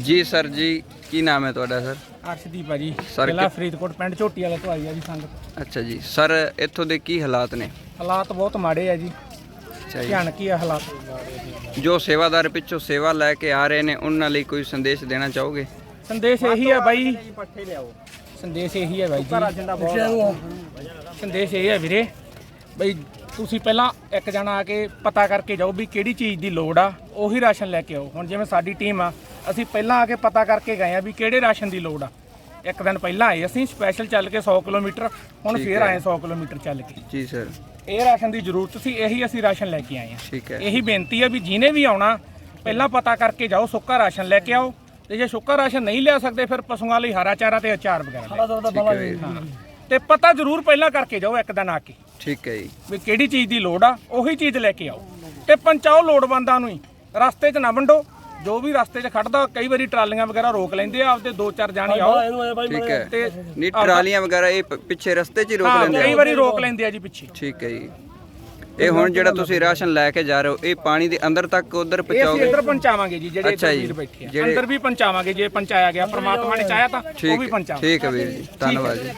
ਜੀ ਸਰ ਜੀ ਕੀ ਨਾਮ ਹੈ ਤੁਹਾਡਾ ਸਰ? ਅਰਸ਼ਦੀਪ ਆ ਜੀ। ਜ਼ਿਲ੍ਹਾ ਕਿ- ਫਰੀਦਕੋਟ ਪਿੰਡ ਝੋਟੀ ਵਾਲਾ ਤੋਂ ਆਈ ਆ ਜੀ ਸੰਗਤ। ਅੱਛਾ ਜੀ। ਸਰ ਇੱਥੋਂ ਦੇ ਕੀ ਹਾਲਾਤ ਨੇ? ਹਾਲਾਤ ਬਹੁਤ ਮਾੜੇ ਆ ਜੀ। ਅੱਛਾ ਜੀ। ਭਿਆਨਕ ਹੀ ਆ ਹਾਲਾਤ। ਜੋ ਸੇਵਾਦਾਰ ਪਿੱਛੋਂ ਸੇਵਾ ਲੈ ਕੇ ਆ ਰਹੇ ਨੇ ਉਹਨਾਂ ਲਈ ਕੋਈ ਸੰਦੇਸ਼ ਦੇਣਾ ਚਾਹੋਗੇ? ਸੰਦੇਸ਼ ਇਹੀ ਆ ਬਾਈ। ਸੰਦੇਸ਼ ਇਹੀ ਹੈ ਬਾਈ ਜੀ। ਸੰਦੇਸ਼ ਇਹ ਹੈ ਵੀਰੇ ਬਈ ਤੁਸੀਂ ਪਹਿਲਾਂ ਇੱਕ ਜਣਾ ਆ ਕੇ ਪਤਾ ਕਰਕੇ ਜਾਓ ਵੀ ਕਿਹੜੀ ਚੀਜ਼ ਦੀ ਲੋੜ ਆ ਉਹੀ ਰਾਸ਼ਨ ਲੈ ਕੇ ਆਓ। ਹੁਣ ਜਿਵੇਂ ਸਾਡੀ ਟੀਮ ਆ ਅਸੀਂ ਪਹਿਲਾਂ ਆ ਕੇ ਪਤਾ ਕਰਕੇ ਗਏ ਆ ਵੀ ਕਿਹੜੇ ਰਾਸ਼ਨ ਦੀ ਲੋੜ ਆ। ਇੱਕ ਦਿਨ ਪਹਿਲਾਂ ਆਏ ਅਸੀਂ ਸਪੈਸ਼ਲ ਚੱਲ ਕੇ 100 ਕਿਲੋਮੀਟਰ ਹੁਣ ਠੀਕ ਫੇਰ ਹੈ। ਆਏ 100 ਕਿਲੋਮੀਟਰ ਚੱਲ ਕੇ। ਜੀ ਸਰ ਇਹ ਰਾਸ਼ਨ ਦੀ ਜ਼ਰੂਰਤ ਸੀ ਇਹੀ ਅਸੀਂ ਰਾਸ਼ਨ ਲੈ ਕੇ ਆਏ ਆ। ਠੀਕ ਹੈ। ਇਹੀ ਬੇਨਤੀ ਹੈ ਵੀ ਜਿਹਨੇ ਵੀ ਆਉਣਾ ਪਹਿਲਾਂ ਪਤਾ ਕਰਕੇ ਜਾਓ ਸੁੱਕਾ ਰਾਸ਼ਨ ਲੈ ਕੇ ਆਓ। ਤੇ ਜੇ ਸੁੱਕਾ ਰਾਸ਼ਨ ਨਹੀਂ ਲਿਆ ਸਕਦੇ ਫਿਰ ਪਸ਼ੂਆਂ ਲਈ ਹਰਾ ਚਾਰਾ ਤੇ ਅਚਾਰ ਵਗੈਰਾ ਲੈ ਠੀਕ ਹੈ ਵੀਰ ਹਾਂ। ਤੇ ਪਤਾ ਜ਼ਰੂਰ ਪਹਿਲਾਂ ਕਰਕੇ ਜਾਓ ਇੱਕ ਦਿਨ ਆ ਕੇ। ਠੀਕ ਹੈ ਜੀ। ਵੀ ਕਿਹੜੀ ਚੀਜ਼ ਦੀ ਲੋੜ ਆ ਉਹੀ ਚੀਜ਼ ਲੈ ਕੇ ਆਓ। ਤੇ ਪਹੁੰਚਾਓ ਲੋੜਵੰਦਾਂ ਨੂੰ ਹੀ। ਰਸਤੇ 'ਚ ਨਾ ਵੰਡੋ ਜੋ ਵੀ ਰਸਤੇ 'ਚ ਖੜਦਾ ਕਈ ਵਾਰੀ ਟਰਾਲੀਆਂ ਵਗੈਰਾ ਰੋਕ ਲੈਂਦੇ ਆ ਆਪਦੇ ਦੋ ਚਾਰ ਜਾਣੇ ਆਓ। ਠੀਕ ਹੈ। ਤੇ ਨੀ ਟਰਾਲੀਆਂ ਵਗੈਰਾ ਇਹ ਪ- ਪਿੱਛੇ ਰਸਤੇ 'ਚ ਹੀ ਰੋਕ ਹਾਂ ਲੈਂਦੇ ਕਈ ਆ ਵਾਰੀ ਰੋਕ ਲੈਂਦੇ ਆ ਜੀ ਪਿੱਛੇ। ਠੀਕ ਹੈ ਜੀ। ਇਹ ਹੁਣ ਜਿਹੜਾ ਤੁਸੀਂ ਰਾਸ਼ਨ ਲੈ ਕੇ ਜਾ ਰਹੇ ਹੋ ਇਹ ਪਾਣੀ ਦੇ ਅੰਦਰ ਤੱਕ ਉਧਰ ਇਹ ਅਸੀਂ ਪਹੁੰਚਾਓਗੇ? ਇੱਧਰ ਪਹੁੰਚਾਵਾਂਗੇ ਜੀ ਜਿਹੜੇ ਅੱਛਾ ਇੱਧਰ ਜੀ। ਵੀਰ ਬੈਠੇ ਆ। ਜਿਹੜੇ- ਅੰਦਰ ਵੀ ਪਹੁੰਚਾਵਾਂਗੇ ਜੇ ਪਹੁੰਚਾਇਆ ਗਿਆ ਪ੍ਰਮਾਤਮਾ ਨੇ ਚਾਹਿਆ ਤਾਂ ਉਹ ਠੀਕ ਵੀ ਹੈ। ਪਹੁੰਚਾਵਾਂਗੇ। ਠੀਕ ਹੈ ਵੀਰ ਜੀ ਧੰਨਵਾਦ ਜੀ।